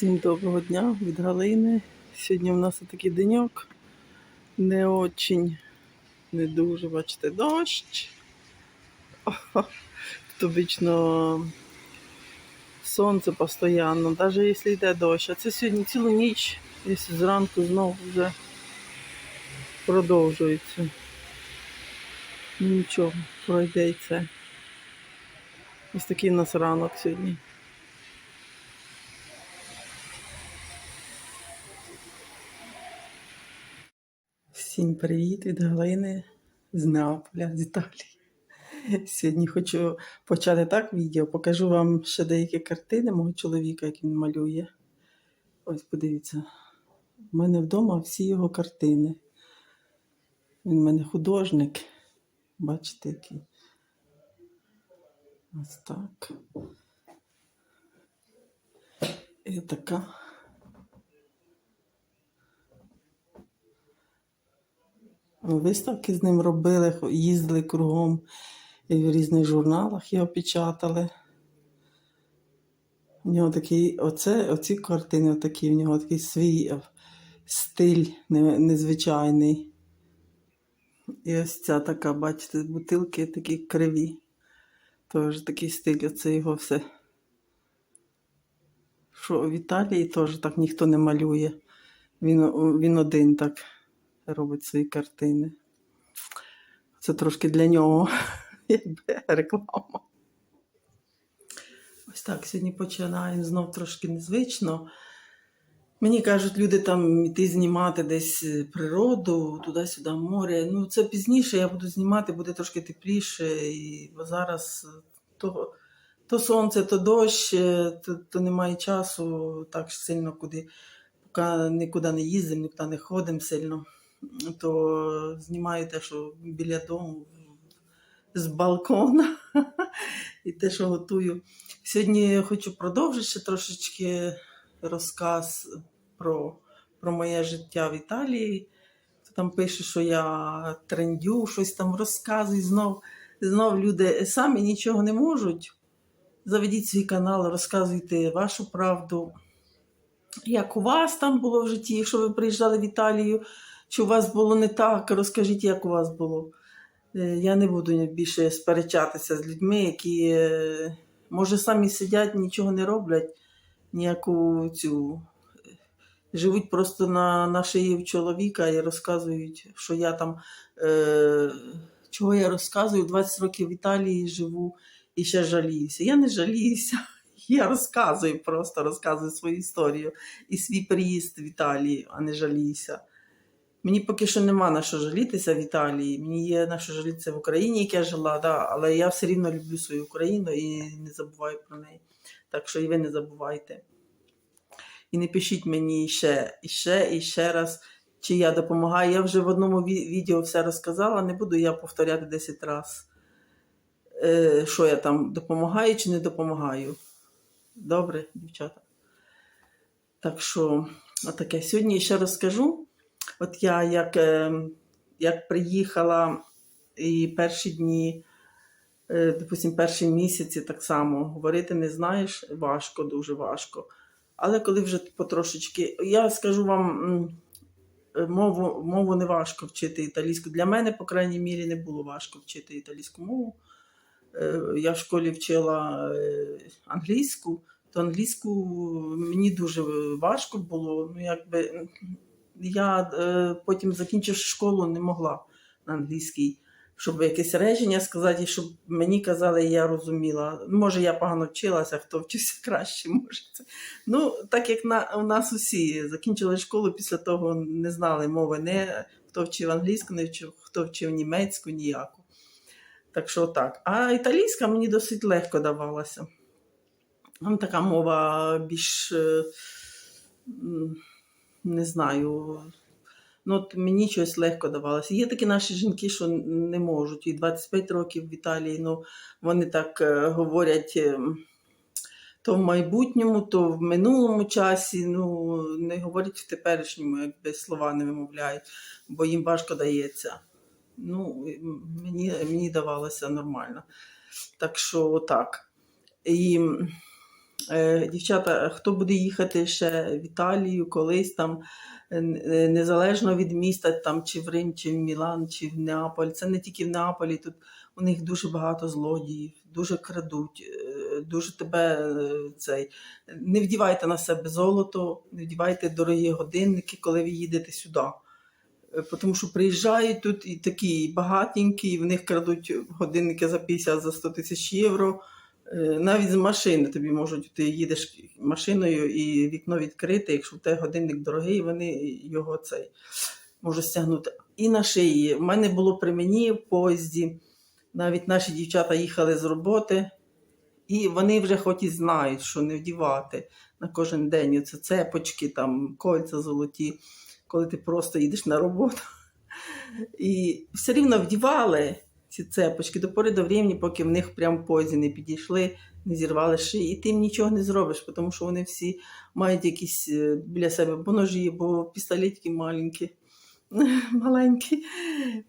Всім доброго дня від Галини. Сьогодні у нас такий деньок. Не очень, не дуже, бачите, дощ. Тут обично сонце постійно, навіть якщо йде дощ. А це сьогодні цілу ніч, якщо зранку знову вже продовжується. Нічого, пройде це. Ось такий у нас ранок сьогодні. Всім привіт від Галини з Неаполя, з Італії. Сьогодні хочу почати так відео. Покажу вам ще деякі картини мого чоловіка, як він малює. Ось подивіться. У мене вдома всі його картини. Він в мене художник. Бачите, який. Ось так. І така. Виставки з ним робили, їздили кругом і в різних журналах його печатали. У нього такий, оце, оці картини такі, в нього такий свій е, стиль незвичайний. І ось ця така, бачите, бутилки такі криві. Теж такий стиль, оце його все. Що в Італії теж так ніхто не малює. Він, він один так робить свої картини. Це трошки для нього якби реклама. Ось так, сьогодні починаємо знов трошки незвично. Мені кажуть, люди там йти знімати десь е, природу, туди-сюди море. Ну, це пізніше я буду знімати, буде трошки тепліше. І зараз е, то, то сонце, то дощ, е, то, то немає часу так сильно куди, поки нікуди не їздимо, нікуди не ходимо сильно, то знімаю те, що біля дому з балкона і те, що готую. Сьогодні я хочу продовжити ще трошечки розказ про, про моє життя в Італії. Там пише, що я трендю, щось там розказую. Знов, знов люди самі нічого не можуть. Заведіть свій канал, розказуйте вашу правду. Як у вас там було в житті, якщо ви приїжджали в Італію, чи у вас було не так, розкажіть, як у вас було. Е, Я не буду більше сперечатися з людьми, які, е, може, самі сидять, нічого не роблять, ніяку цю. е, Живуть просто на, на шиї чоловіка і розказують, що я там. Е, чого я розказую? 20 років в Італії живу і ще жаліюся. Я не жаліюся. Я розказую, просто розказую свою історію і свій приїзд в Італію, а не жаліюся. Мені поки що нема на що жалітися в Італії. Мені є на що жалітися в Україні, як я жила, да, але я все рівно люблю свою Україну і не забуваю про неї. Так що і ви не забувайте. І не пишіть мені ще, і ще, і ще раз, чи я допомагаю. Я вже в одному відео все розказала, не буду я повторяти 10 разів, е, що я там допомагаю чи не допомагаю. Добре, дівчата. Так що, отаке. Сьогодні ще розкажу. От я як, е, як приїхала і перші дні, е, допустим, перші місяці так само говорити не знаєш, важко, дуже важко. Але коли вже потрошечки, я скажу вам, е, мову, мову не важко вчити італійську. Для мене, по крайній мірі, не було важко вчити італійську мову. Е, Я в школі вчила англійську, то англійську мені дуже важко було. Ну, якби я е, потім, закінчивши школу, не могла на англійській, щоб якесь речення сказати, щоб мені казали, я розуміла. Може, я погано вчилася, хто вчився краще, може це. Ну, так як на, у нас усі закінчили школу, після того не знали мови, не хто вчив англійську, не вчив, хто вчив німецьку, ніяку. Так що так. А італійська мені досить легко давалася. Там така мова більш. е, не знаю. Ну, от мені щось легко давалося. Є такі наші жінки, що не можуть. І 25 років в Італії, ну, вони так е, говорять е, то в майбутньому, то в минулому часі, ну, не говорять в теперішньому, якби слова не вимовляють, бо їм важко дається. Ну, мені, мені давалося нормально. Так що отак. І Дівчата, хто буде їхати ще в Італію, колись там, е, е, незалежно від міста, там, чи в Рим, чи в Мілан, чи в Неаполь. Це не тільки в Неаполі, тут у них дуже багато злодіїв, дуже крадуть, е, дуже тебе е, цей. Не вдівайте на себе золото, не вдівайте дорогі годинники, коли ви їдете сюди. Е, Тому що приїжджають тут і такі багатенькі, і в них крадуть годинники за 50 за 100 тисяч євро. Е, Навіть з машини тобі можуть, ти їдеш машиною і вікно відкрите, якщо в тебе годинник дорогий, вони його цей можуть стягнути. І на шиї. В мене було при мені в поїзді. Навіть наші дівчата їхали з роботи, і вони вже хоч і знають, що не вдівати на кожен день. Це цепочки, там, кольця золоті, коли ти просто їдеш на роботу. І все рівно вдівали ці цепочки до пори до времени, поки в них прям в поїзді не підійшли, не зірвали шиї. І ти їм нічого не зробиш, тому що вони всі мають якісь е, біля себе бо ножі, бо пістолетики маленькі, маленькі.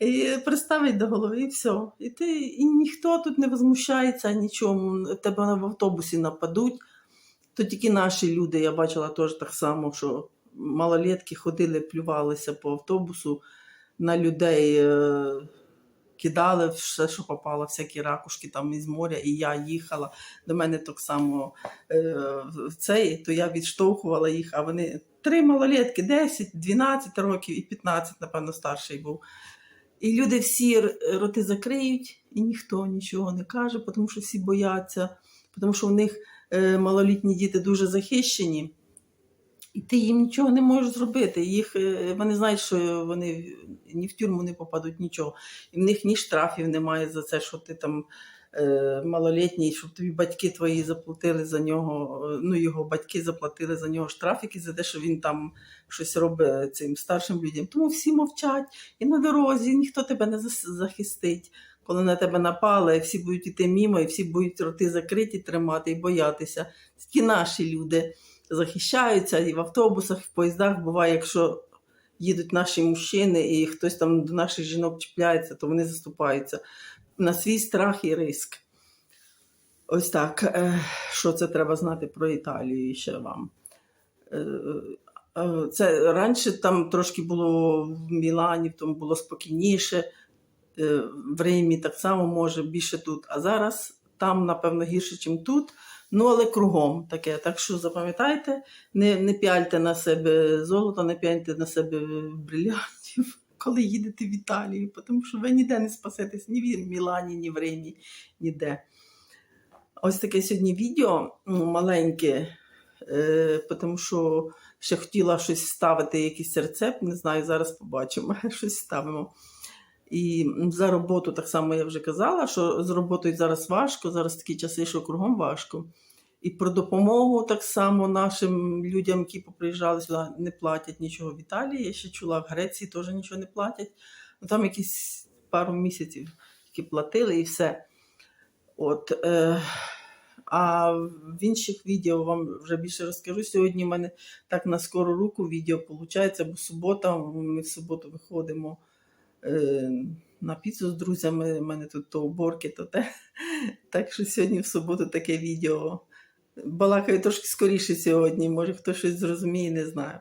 І приставить до голови, і все. І, ти, і ніхто тут не возмущається нічому. Тебе в автобусі нападуть. То тільки наші люди, я бачила теж так само, що малолетки ходили, плювалися по автобусу на людей. Кидали все, що попало, всякі ракушки там із моря, і я їхала. До мене так само е, цей, то я відштовхувала їх, а вони три малолетки, 10, 12 років і 15, напевно, старший був. І люди всі роти закриють, і ніхто нічого не каже, тому що всі бояться, тому що у них е, малолітні діти дуже захищені. І ти їм нічого не можеш зробити. Їх, е, вони знають, що вони ні в тюрму не попадуть, нічого. І в них ні штрафів немає за це, що ти там е, малолітній, щоб тобі батьки твої заплатили за нього, е, ну його батьки заплатили за нього штрафики за те, що він там щось робить цим старшим людям. Тому всі мовчать і на дорозі ніхто тебе не захистить. Коли на тебе напали, всі будуть іти мімо, і всі будуть роти закриті тримати і боятися. Ті наші люди захищаються і в автобусах, і в поїздах буває, якщо їдуть наші мужчини і хтось там до наших жінок чіпляється, то вони заступаються на свій страх і риск. Ось так. Е, Що це треба знати про Італію ще вам? Е, е, Це раніше там трошки було в Мілані, тому було спокійніше, в Римі так само може більше тут. А зараз там, напевно, гірше, ніж тут. Ну, але кругом таке. Так що запам'ятайте, не, не пяльте на себе золото, не пяльте на себе брилянтів, коли їдете в Італію, тому що ви ніде не спасетесь ні в Мілані, ні в Римі, ніде. Ось таке сьогодні відео ну, маленьке, е, тому що ще хотіла щось ставити, якийсь рецепт, не знаю, зараз побачимо, щось ставимо. І за роботу так само я вже казала, що з роботою зараз важко, зараз такі часи, що кругом важко. І про допомогу так само нашим людям, які поприїжджали сюди, не платять нічого в Італії. Я ще чула, в Греції теж нічого не платять. Ну, там якісь пару місяців які платили і все. От, е, а в інших відео вам вже більше розкажу. Сьогодні в мене так на скору руку відео виходить, бо субота, ми в суботу виходимо на піцу з друзями. У мене тут то уборки, то те. Так що сьогодні в суботу таке відео. Балакаю трошки скоріше сьогодні, може хто щось зрозуміє, не знаю.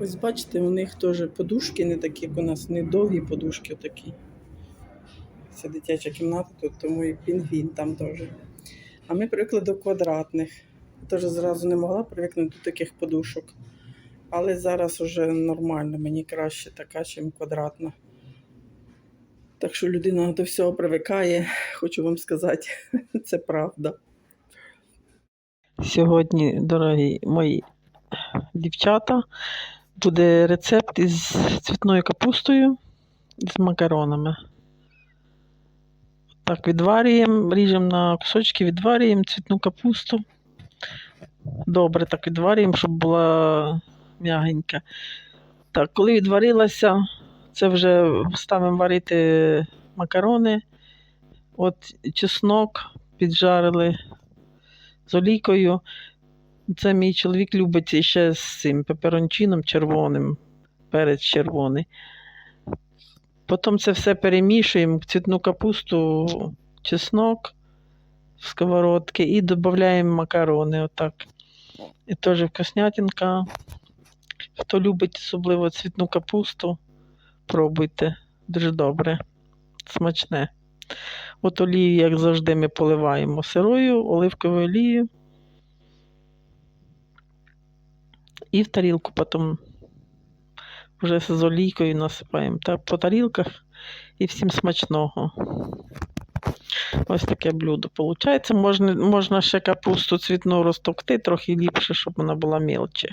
Ось бачите, у них теж подушки не такі, як у нас, не довгі подушки такі. Це дитяча кімната, тут тому і пінгвін там теж. А ми привикли до квадратних. Теж зразу не могла привикнути до таких подушок. Але зараз вже нормально, мені краще така, ніж квадратна. Так що людина до всього привикає, хочу вам сказати, це правда. Сьогодні, дорогі мої дівчата, буде рецепт із цвітною капустою з макаронами. Так, відварюємо, ріжемо на кусочки, відварюємо цвітну капусту. Добре так відварюємо, щоб була м'ягенька. Так, коли відварилася, це вже ставимо варити макарони. От чеснок піджарили з олійкою. Це мій чоловік любить ще з цим пеперончином червоним, перець червоний. Потім це все перемішуємо, цвітну капусту, чеснок, в сковородки і додаємо макарони отак. І теж вкуснятинка. Хто любить особливо цвітну капусту, пробуйте. Дуже добре, смачне. От олію, як завжди, ми поливаємо сирою, оливковою олією. І в тарілку потім вже з олійкою насипаємо. Так, по тарілках і всім смачного. Ось таке блюдо виходить. Можна, можна ще капусту цвітну розтовкти трохи ліпше, щоб вона була мілче.